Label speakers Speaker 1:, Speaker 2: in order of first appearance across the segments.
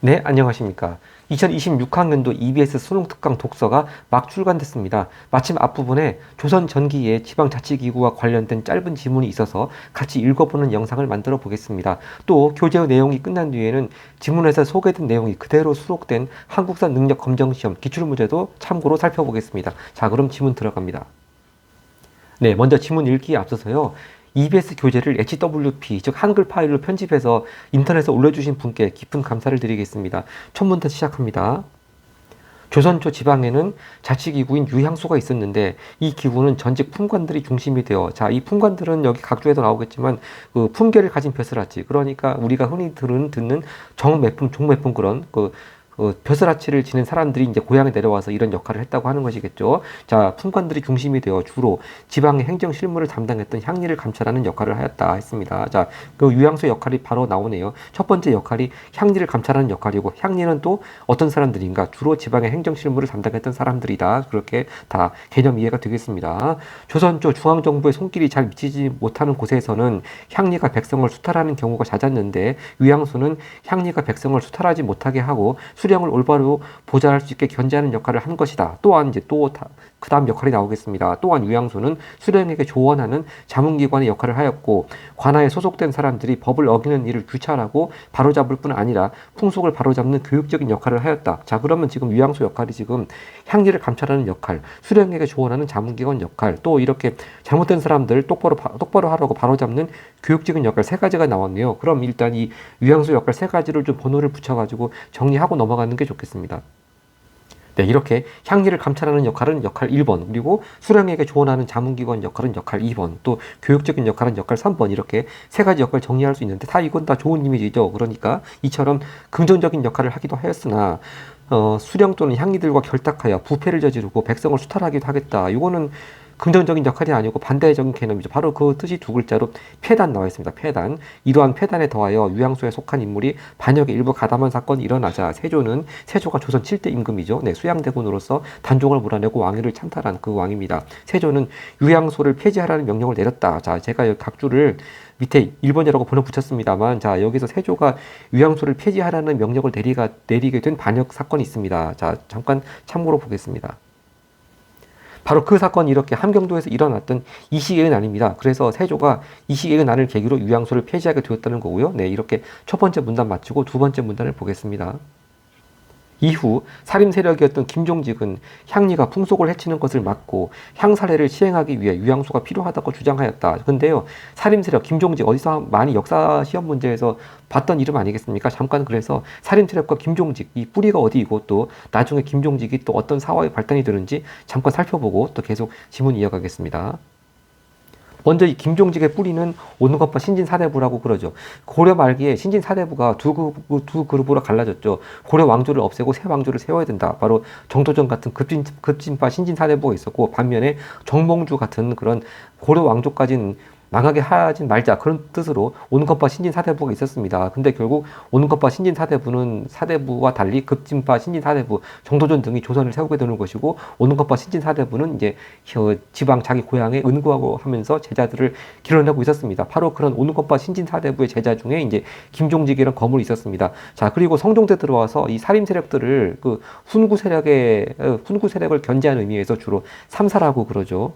Speaker 1: 네, 안녕하십니까. 2026학년도 EBS 수능 특강 독서가 막 출간됐습니다. 마침 앞부분에 조선 전기의 지방자치기구와 관련된 짧은 지문이 있어서 같이 읽어보는 영상을 만들어 보겠습니다. 또 교재의 내용이 끝난 뒤에는 지문에서 소개된 내용이 그대로 수록된 한국사 능력 검정 시험 기출문제도 참고로 살펴보겠습니다. 자, 그럼 지문 들어갑니다. 네, 먼저 지문 읽기에 앞서서요. EBS 교재를 HWP, 즉 한글 파일로 편집해서 인터넷에 올려주신 분께 깊은 감사를 드리겠습니다. 첫 문제 시작합니다. 조선초 지방에는 자치기구인 유향소가 있었는데 이 기구는 전직 품관들이 중심이 되어 자 이 품관들은 여기 각주에도 나오겠지만 그 품계를 가진 벼슬아치 그러니까 우리가 흔히 들은 듣는 정매품 종매품 그런 그 어, 벼슬아치를 지낸 사람들이 이제 고향에 내려와서 이런 역할을 했다고 하는 것이겠죠. 자, 품관들이 중심이 되어 주로 지방의 행정 실무를 담당했던 향리를 감찰하는 역할을 하였다 했습니다. 자, 그 유양소 역할이 바로 나오네요. 첫 번째 역할이 향리를 감찰하는 역할이고 향리는 또 어떤 사람들인가? 주로 지방의 행정 실무를 담당했던 사람들이다. 그렇게 다 개념 이해가 되겠습니다. 조선조 중앙 정부의 손길이 잘 미치지 못하는 곳에서는 향리가 백성을 수탈하는 경우가 잦았는데 유양소는 향리가 백성을 수탈하지 못하게 하고 수 령을 올바로 보좌할 수 있게 견제하는 역할을 한 것이다. 또한 이제 또그 다음 역할이 나오겠습니다. 또한 유양소는 수령에게 조언하는 자문기관의 역할을 하였고 관하에 소속된 사람들이 법을 어기는 일을 규찰하고 바로잡을 뿐 아니라 풍속을 바로잡는 교육적인 역할을 하였다. 자 그러면 지금 유양소 역할이 지금 향기를 감찰하는 역할, 수령에게 조언하는 자문기관 역할, 또 이렇게 잘못된 사람들 똑바로 바, 똑바로 하라고 바로잡는 교육적인 역할 세 가지가 나왔네요. 그럼 일단 이 유양소 역할 세 가지를 좀 번호를 붙여가지고 정리하고 넘어가는 게 좋겠습니다. 네, 이렇게 향기를 감찰하는 역할은 역할 1번, 그리고 수령에게 조언하는 자문기관 역할은 역할 2번, 또 교육적인 역할은 역할 3번, 이렇게 세 가지 역할 정리할 수 있는데 다 이건 다 좋은 이미지죠. 그러니까 이처럼 긍정적인 역할을 하기도 하였으나, 어, 수령 또는 향리들과 결탁하여 부패를 저지르고 백성을 수탈하기도 하겠다. 이거는 긍정적인 역할이 아니고 반대적인 개념이죠. 바로 그 뜻이 두 글자로 폐단 나와 있습니다. 폐단. 이러한 폐단에 더하여 유양소에 속한 인물이 반역의 일부 가담한 사건이 일어나자 세조는 세조가 조선 7대 임금이죠. 네, 수양대군으로서 단종을 몰아내고 왕위를 찬탈한 그 왕입니다. 세조는 유양소를 폐지하라는 명령을 내렸다. 자, 제가 각주를 밑에 1번이라고 번호 붙였습니다만 자 여기서 세조가 유양소를 폐지하라는 명령을 내리가, 내리게 된 반역 사건이 있습니다. 자 잠깐 참고로 보겠습니다. 바로 그 사건이 이렇게 함경도에서 일어났던 이 시기의 난입니다. 그래서 세조가 이 시기의 난을 계기로 유양소를 폐지하게 되었다는 거고요. 네, 이렇게 첫 번째 문단 마치고 두 번째 문단을 보겠습니다. 이후 살인 세력이었던 김종직은 향리가 풍속을 해치는 것을 막고 향살해를 시행하기 위해 유양소가 필요하다고 주장하였다. 근데요, 살인 세력 김종직 어디서 많이 역사 시험 문제에서 봤던 이름 아니겠습니까? 잠깐 그래서 살인 세력과 김종직 이 뿌리가 어디이고 또 나중에 김종직이 또 어떤 사화의 발단이 되는지 잠깐 살펴보고 또 계속 지문 이어가겠습니다. 먼저 이 김종직의 뿌리는 오는것과 신진사대부라고 그러죠. 고려 말기에 신진사대부가 두, 그룹, 두 그룹으로 갈라졌죠. 고려 왕조를 없애고 새 왕조를 세워야 된다. 바로 정도전 같은 급진, 급진파 신진사대부가 있었고 반면에 정몽주 같은 그런 고려 왕조까지는 망하게 하진 말자 그런 뜻으로 온것파 신진 사대부가 있었습니다. 근데 결국 온것파 신진 사대부는 사대부와 달리 급진파 신진 사대부 정도전 등이 조선을 세우게 되는 것이고 온것파 신진 사대부는 이제 지방 자기 고향에 은구하고 하면서 제자들을 길러내고 있었습니다. 바로 그런 온것파 신진 사대부의 제자 중에 이제 김종직이라는 거물이 있었습니다. 자 그리고 성종대 들어와서 이 살림 세력들을 그 훈구 세력의 어, 훈구 세력을 견제하는 의미에서 주로 삼사라고 그러죠.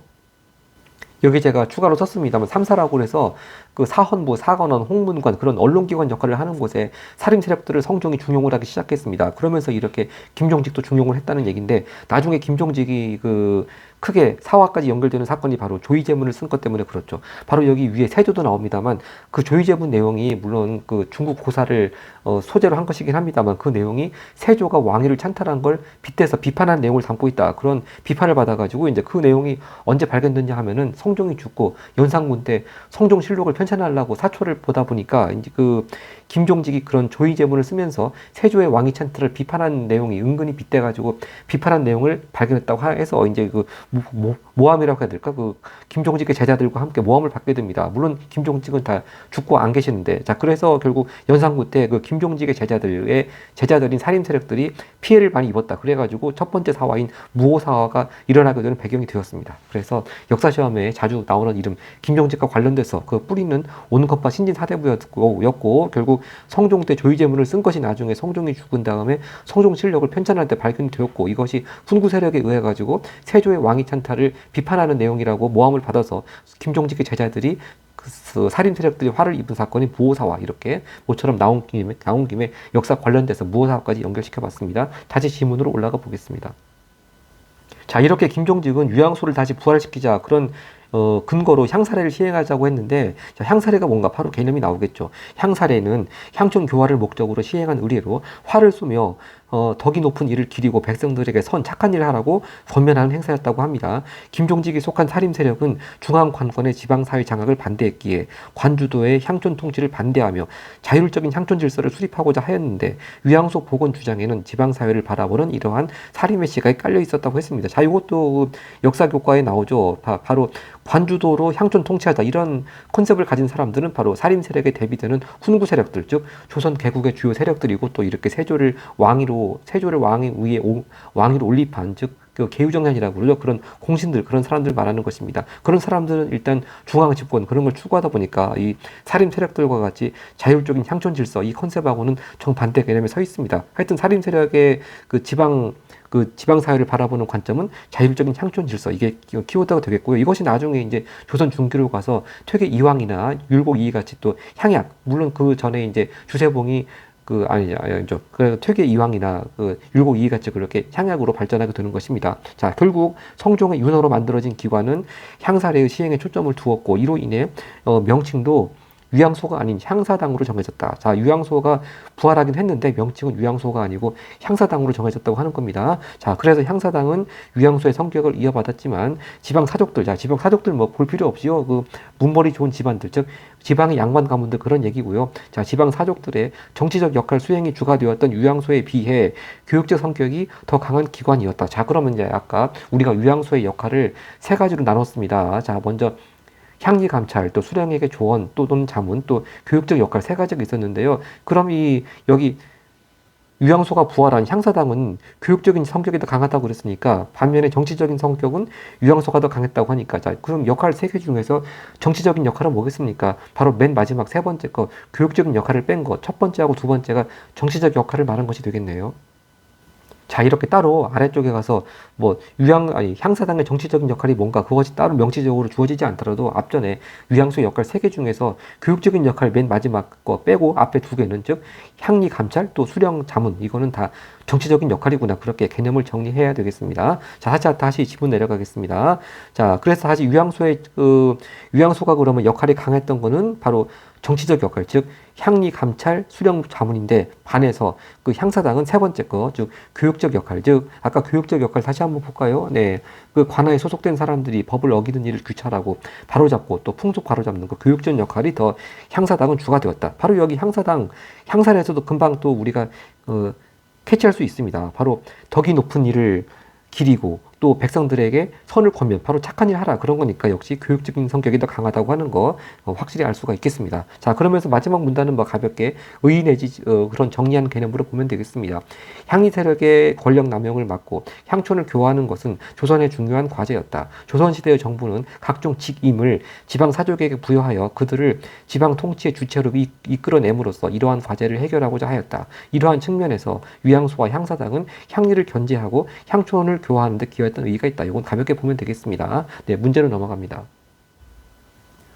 Speaker 1: 여기 제가 추가로 썼습니다만 삼사라고 해서 그 사헌부, 사관원, 홍문관 그런 언론기관 역할을 하는 곳에 살인 세력들을 성종이 중용을 하기 시작했습니다. 그러면서 이렇게 김종직도 중용을 했다는 얘기인데 나중에 김종직이 그 크게 사화까지 연결되는 사건이 바로 조의제문을 쓴 것 때문에 그렇죠. 바로 여기 위에 세조도 나옵니다만 그 조의제문 내용이 물론 그 중국 고사를 어, 소재로 한 것이긴 합니다만 그 내용이 세조가 왕위를 찬탈한 걸 빗대서 비판한 내용을 담고 있다. 그런 비판을 받아가지고 이제 그 내용이 언제 발견됐냐 하면은 성종이 죽고 연산군 때 성종실록을 편찬하려고 사초를 보다 보니까 이제 그 김종직이 그런 조의 제문을 쓰면서 세조의 왕위 찬틀을 비판한 내용이 은근히 빗대가지고 비판한 내용을 발견했다고 해서 이제 그 모, 모 함이라고 해야 될까 그 김종직의 제자들과 함께 모함을 받게 됩니다. 물론 김종직은 다 죽고 안 계시는데 자 그래서 결국 연산군 때 그 김종직의 제자들의 제자들인 살인 세력들이 피해를 많이 입었다. 그래가지고 첫 번째 사화인 무호 사화가 일어나게 되는 배경이 되었습니다. 그래서 역사 시험에 자주 나오는 이름 김종직과 관련돼서 그 뿌리는 오는것파 신진 사대부였고 결국 성종 때 조의제문을 쓴 것이 나중에 성종이 죽은 다음에 성종 실력을 편찬할 때 발견이 되었고 이것이 훈구 세력에 의해 가지고 세조의 왕위 찬탈을 비판하는 내용이라고 모함을 받아서 김종직의 제자들이 그 살인 세력들이 화를 입은 사건이 무오사와 이렇게 모처럼 나온 김에 나온 김에 역사 관련돼서 무오사와까지 연결시켜 봤습니다. 다시 지문으로 올라가 보겠습니다. 자 이렇게 김종직은 유양소를 다시 부활시키자 그런 어, 근거로 향사례를 시행하자고 했는데 자, 향사례가 뭔가 바로 개념이 나오겠죠. 향사례는 향촌 교화를 목적으로 시행한 의례로 화를 쏘며 어, 덕이 높은 일을 기리고 백성들에게 선 착한 일을 하라고 권면하는 행사였다고 합니다. 김종직이 속한 살림 세력은 중앙 관권의 지방 사회 장악을 반대했기에 관주도의 향촌 통치를 반대하며 자율적인 향촌 질서를 수립하고자 하였는데 위양소 복원 주장에는 지방 사회를 바라보는 이러한 살림의 시각이 깔려 있었다고 했습니다. 자, 이것도 역사 교과에 나오죠. 바, 바로 관주도로 향촌 통치하자 이런 컨셉을 가진 사람들은 바로 살림 세력에 대비되는 훈구 세력들 즉 조선 개국의 주요 세력들이고 또 이렇게 세조를 왕위로 세조를 왕위 위에 오, 왕위로 올립한 즉 그 개유정년이라고 그러죠. 그런 공신들 그런 사람들 말하는 것입니다. 그런 사람들은 일단 중앙 집권 그런 걸 추구하다 보니까 이 살림 세력들과 같이 자율적인 향촌 질서 이 컨셉하고는 정반대 개념에 서 있습니다. 하여튼 살림 세력의 그 지방 그 지방 사회를 바라보는 관점은 자율적인 향촌 질서 이게 키워드가 되겠고요. 이것이 나중에 이제 조선 중기로 가서 퇴계 이황이나 율곡 이이 같이 또 향약 물론 그 전에 이제 주세봉이 그 아니죠, 아니죠. 그 퇴계 이황이나 그 율곡 이이 같이 그렇게 향약으로 발전하게 되는 것입니다. 자, 결국 성종의 윤호로 만들어진 기관은 향사례의 시행에 초점을 두었고 이로 인해 어, 명칭도 유양소가 아닌 향사당으로 정해졌다. 자, 유양소가 부활하긴 했는데 명칭은 유양소가 아니고 향사당으로 정해졌다고 하는 겁니다. 자, 그래서 향사당은 유양소의 성격을 이어받았지만 지방 사족들, 자, 지방 사족들 뭐 볼 필요 없이요. 그 문벌이 좋은 집안들, 즉 지방의 양반 가문들 그런 얘기고요. 자, 지방 사족들의 정치적 역할 수행이 주가 되었던 유양소에 비해 교육적 성격이 더 강한 기관이었다. 자, 그러면 이제 아까 우리가 유양소의 역할을 세 가지로 나눴습니다. 자, 먼저 향기 감찰, 또 수령에게 조언, 또 또는 자문, 또 교육적 역할 세 가지가 있었는데요. 그럼 이 여기 유양소가 부활한 향사당은 교육적인 성격이 더 강하다고 그랬으니까 반면에 정치적인 성격은 유양소가 더 강했다고 하니까 자 그럼 역할 세 개 중에서 정치적인 역할은 뭐겠습니까? 바로 맨 마지막 세 번째 거 교육적인 역할을 뺀거첫 번째하고 두 번째가 정치적 역할을 말한 것이 되겠네요. 자 이렇게 따로 아래쪽에 가서 뭐 유양 아니 향사당의 정치적인 역할이 뭔가 그것이 따로 명시적으로 주어지지 않더라도 앞전에 유양수 역할 세 개 중에서 교육적인 역할 맨 마지막 거 빼고 앞에 두 개는 즉 향리 감찰 또 수령 자문 이거는 다 정치적인 역할이구나 그렇게 개념을 정리해야 되겠습니다. 자 다시 다시 지문 내려가겠습니다. 자 그래서 다시 유양소의 그 유양소가 그러면 역할이 강했던 거는 바로 정치적 역할, 즉 향리 감찰 수령 자문인데 반해서 그 향사당은 세 번째 거, 즉 교육적 역할, 즉 아까 교육적 역할 다시 한번 볼까요? 네, 그 관아에 소속된 사람들이 법을 어기는 일을 규찰하고 바로잡고 또 풍속 바로잡는 그 교육적 역할이 더 향사당은 주가 되었다. 바로 여기 향사당 향사에서도 금방 또 우리가 어, 캐치할 수 있습니다. 바로 덕이 높은 일을 기리고 또 백성들에게 선을 권면 바로 착한 일 하라 그런 거니까 역시 교육적인 성격이 더 강하다고 하는 거 어, 확실히 알 수가 있겠습니다. 자 그러면서 마지막 문단은 뭐 가볍게 의 내지 어, 그런 정리한 개념으로 보면 되겠습니다. 향리 세력의 권력 남용을 막고 향촌을 교화하는 것은 조선의 중요한 과제였다. 조선 시대의 정부는 각종 직임을 지방 사족에게 부여하여 그들을 지방 통치의 주체로 이, 이끌어냄으로써 이러한 과제를 해결하고자 하였다. 이러한 측면에서 위양소와 향사당은 향리를 견제하고 향촌을 교화하는 데 기여 했던 의의가 있다. 이건 가볍게 보면 되겠습니다. 네, 문제로 넘어갑니다.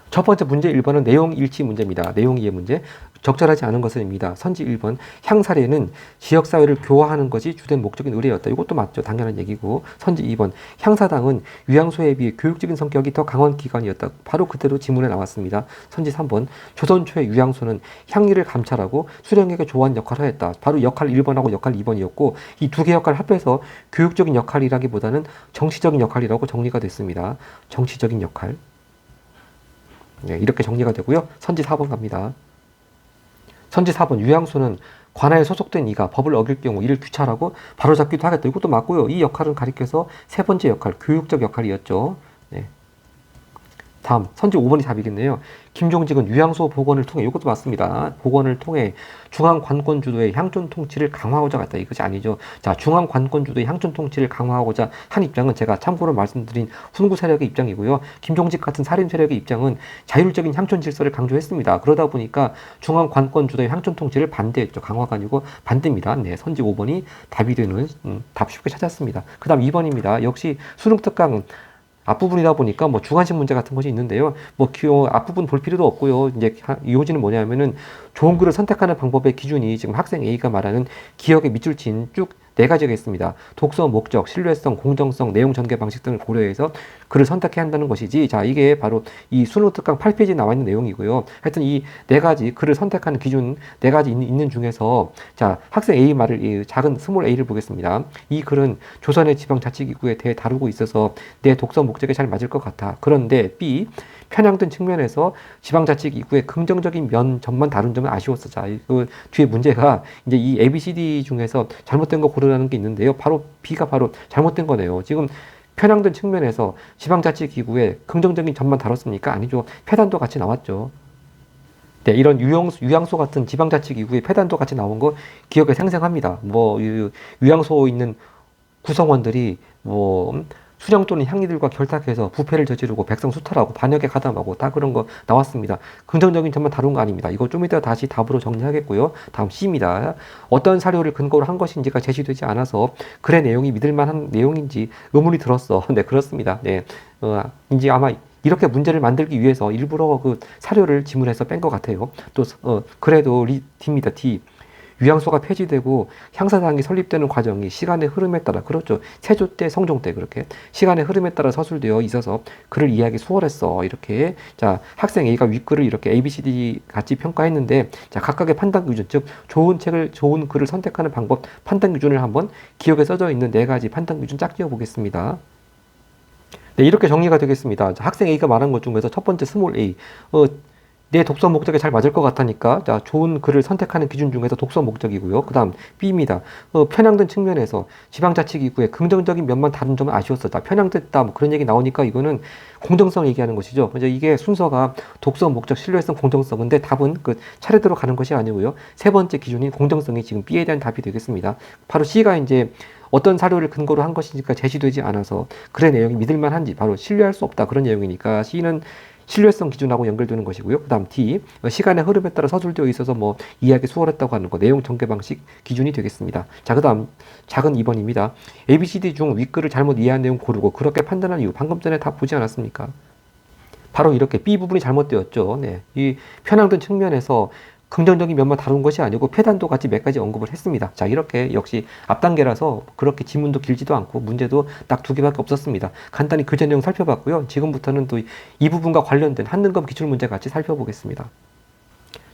Speaker 1: 첫 번째 문제 1번은 내용 일치 문제입니다. 내용 이해 문제. 적절하지 않은 것은입니다. 선지 1번 향사례는 지역사회를 교화하는 것이 주된 목적인 의뢰였다. 이것도 맞죠. 당연한 얘기고. 선지 2번 향사당은 유양소에 비해 교육적인 성격이 더 강한 기관이었다. 바로 그대로 지문에 나왔습니다. 선지 3번 조선 초의 유양소는 향리를 감찰하고 수령에게 조언 역할을 하였다. 바로 역할 1번하고 역할 2번이었고 이 두 개 역할을 합해서 교육적인 역할이라기보다는 정치적인 역할이라고 정리가 됐습니다. 정치적인 역할. 네, 이렇게 정리가 되고요. 선지 4번 갑니다. 선지 4번 유양수는 관아에 소속된 이가 법을 어길 경우 이를 규찰하고 바로잡기도 하겠다. 이것도 맞고요. 이 역할은 가리켜서 세 번째 역할, 교육적 역할이었죠. 네. 다음 선지 5번이 답이겠네요. 김종직은 유양소 복원을 통해 이것도 맞습니다. 복원을 통해 중앙 관권 주도의 향전 통치를 강화하고자 했다. 이것이 아니죠. 자, 중앙 관권 주도의 향전 통치를 강화하고자 한 입장은 제가 참고로 말씀드린 훈구 세력의 입장이고요. 김종직 같은 살인 세력의 입장은 자율적인 향전 질서를 강조했습니다. 그러다 보니까 중앙 관권 주도의 향전 통치를 반대했죠. 강화가 아니고 반대입니다. 네, 선지 5번이 답이 되는 음, 답 쉽게 찾았습니다. 그다음 2번입니다. 역시 수능 특강 앞부분이다 보니까 뭐 주관식 문제 같은 것이 있는데요. 뭐 기호 앞부분 볼 필요도 없고요. 이제 하- 이 요지는 뭐냐면은 좋은 글을 선택하는 방법의 기준이 지금 학생 A가 말하는 기억의 밑줄 친 쭉 네 가지가 있습니다. 독서 목적, 신뢰성, 공정성, 내용 전개 방식 등을 고려해서 글을 선택해야 한다는 것이지. 자, 이게 바로 이 수능 특강 8페이지에 나와 있는 내용이고요. 하여튼 이 네 가지 글을 선택하는 기준 네 가지 있- 있는 중에서 자, 학생 A 말을 이 작은 스몰 A를 보겠습니다. 이 글은 조선의 지방 자치기구에 대해 다루고 있어서 내 독서 목적에 잘 맞을 것 같아. 그런데 B 편향된 측면에서 지방자치기구의 긍정적인 면 점만 다룬 점은 아쉬웠어. 자, 그 뒤에 문제가 이제 이 A, B, C, D 중에서 잘못된 거 고르라는 게 있는데요. 바로 B가 바로 잘못된 거네요. 지금 편향된 측면에서 지방자치기구의 긍정적인 점만 다뤘습니까? 아니죠. 폐단도 같이 나왔죠. 네, 이런 유형소, 유양소 같은 지방자치기구의 폐단도 같이 나온 거 기억에 생생합니다. 뭐 유, 유양소에 있는 구성원들이 뭐 음, 수령 또는 향리들과 결탁해서 부패를 저지르고 백성 수탈하고 반역에 가담하고 다 그런 거 나왔습니다. 긍정적인 점만 다룬 거 아닙니다. 이거 좀 이따 다시 답으로 정리하겠고요. 다음 C입니다. 어떤 사료를 근거로 한 것인지가 제시되지 않아서 글의 내용이 믿을 만한 내용인지 의문이 들었어. 네, 그렇습니다. 네. 어, 이제 아마 이렇게 문제를 만들기 위해서 일부러 그 사료를 지문해서 뺀 것 같아요. 또 어, 그래도 리, D입니다. D. 유양소가 폐지되고 향사당이 설립되는 과정이 시간의 흐름에 따라 그렇죠. 세조 때, 성종 때 그렇게 시간의 흐름에 따라 서술되어 있어서 글을 이해하기 수월했어. 이렇게 자 학생 A가 윗글을 이렇게 A, B, C, D 같이 평가했는데 자 각각의 판단 기준 즉 좋은 책을 좋은 글을 선택하는 방법 판단 기준을 한번 기억에 써져 있는 네 가지 판단 기준 짝지어 보겠습니다. 네, 이렇게 정리가 되겠습니다. 자, 학생 A가 말한 것 중에서 첫 번째 스몰 A. 어, 내 독서 목적에 잘 맞을 것 같으니까 자, 좋은 글을 선택하는 기준 중에서 독서 목적이고요. 그 다음 B입니다. 어, 편향된 측면에서 지방자치기구의 긍정적인 면만 다룬 점은 아쉬웠어. 자, 편향됐다. 뭐 그런 얘기 나오니까 이거는 공정성 얘기하는 것이죠. 이제 이게 순서가 독서 목적, 신뢰성, 공정성. 근데 답은 그 차례대로 가는 것이 아니고요. 세 번째 기준인 공정성이 지금 B에 대한 답이 되겠습니다. 바로 C가 이제 어떤 사료를 근거로 한 것인지가 제시되지 않아서 글의 내용이 믿을 만한지 바로 신뢰할 수 없다 그런 내용이니까 C는 신뢰성 기준하고 연결되는 것이고요. 그 다음 D 어, 시간의 흐름에 따라 서술되어 있어서 뭐 이해하기 수월했다고 하는 거 내용 전개 방식 기준이 되겠습니다. 자 그 다음 작은 2번입니다. A, B, C, D 중 윗글을 잘못 이해한 내용 고르고 그렇게 판단한 이유 방금 전에 다 보지 않았습니까? 바로 이렇게 B 부분이 잘못되었죠. 네. 이 편향된 측면에서 긍정적인 면만 다룬 것이 아니고 폐단도 같이 몇 가지 언급을 했습니다. 자, 이렇게 역시 앞단계라서 그렇게 지문도 길지도 않고 문제도 딱 두 개밖에 없었습니다. 간단히 글자 내용 살펴봤고요. 지금부터는 또 이 부분과 관련된 한능검 기출 문제 같이 살펴보겠습니다.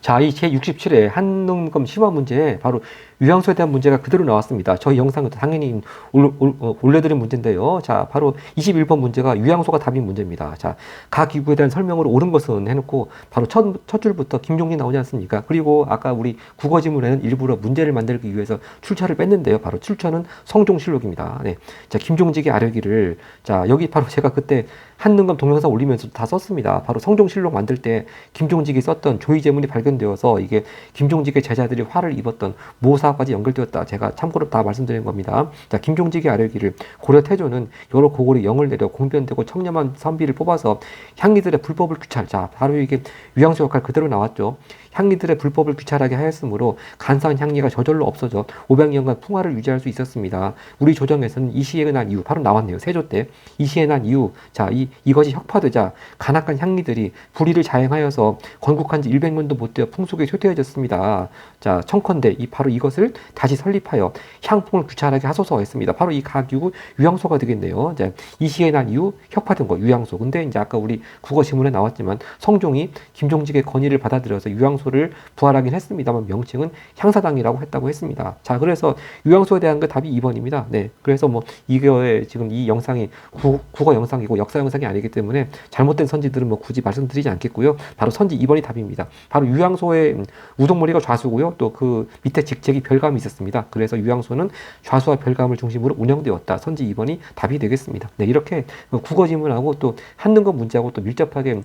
Speaker 1: 자, 이 제67회 한능검 시험 문제에 바로 유양소에 대한 문제가 그대로 나왔습니다. 저희 영상은 당연히 어, 올려드린 문제인데요. 자, 바로 21번 문제가 유양소가 답인 문제입니다. 자, 각 기구에 대한 설명으로 옳은 것은 해놓고 바로 첫, 첫 줄부터 김종기 나오지 않습니까? 그리고 아까 우리 국어 지문에는 일부러 문제를 만들기 위해서 출처를 뺐는데요. 바로 출처는 성종실록입니다. 네. 자, 김종직의 아뢰기를 자, 여기 바로 제가 그때 한능검 동영상 올리면서 다 썼습니다. 바로 성종실록 만들 때 김종직이 썼던 조의제문이 발견되어서 이게 김종직의 제자들이 화를 입었던 모사까지 연결되었다. 제가 참고로 다 말씀드린 겁니다. 자, 김종직의 아뢰기를 고려 태조는 여러 고골이 영을 내려 공변되고 청렴한 선비를 뽑아서 향리들의 불법을 규찰. 자, 바로 이게 위양수 역할 그대로 나왔죠. 향리들의 불법을 규찰하게 하였으므로 간사한 향리가 저절로 없어져 500년간 풍화를 유지할 수 있었습니다. 우리 조정에서는 이 시에 난 이유 바로 나왔네요. 세조 때 이 시에 난 이유 자 이 이것이 혁파되자 간악한 향리들이 불의를 자행하여서 건국한 지 100년도 못 되어 풍속에 쇠퇴해졌습니다. 자 청컨대 이 바로 이것을 다시 설립하여 향풍을 규찰하게 하소서 했습니다. 바로 이 가규 유양소가 되겠네요. 이제 이 시에 난 이유 혁파된 거 유양소. 근데 이제 아까 우리 국어 지문에 나왔지만 성종이 김종직의 건의를 받아들여서 유양소 유황소를 부활하긴 했습니다만 명칭은 향사당이라고 했다고 했습니다. 자, 그래서 유황소에 대한 그 답이 2번입니다. 네. 그래서 뭐 이거에 지금 이 영상이 구, 국어 영상이고 역사 영상이 아니기 때문에 잘못된 선지들은 뭐 굳이 말씀드리지 않겠고요. 바로 선지 2번이 답입니다. 바로 유황소의 우동머리가 좌수고요. 또 그 밑에 직책이 별감이 있었습니다. 그래서 유황소는 좌수와 별감을 중심으로 운영되었다. 선지 2번이 답이 되겠습니다. 네, 이렇게 뭐 국어 지문하고 또 한능건 문제하고 또 밀접하게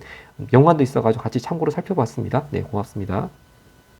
Speaker 1: 영화도 있어가지고 같이 참고로 살펴봤습니다. 네, 고맙습니다.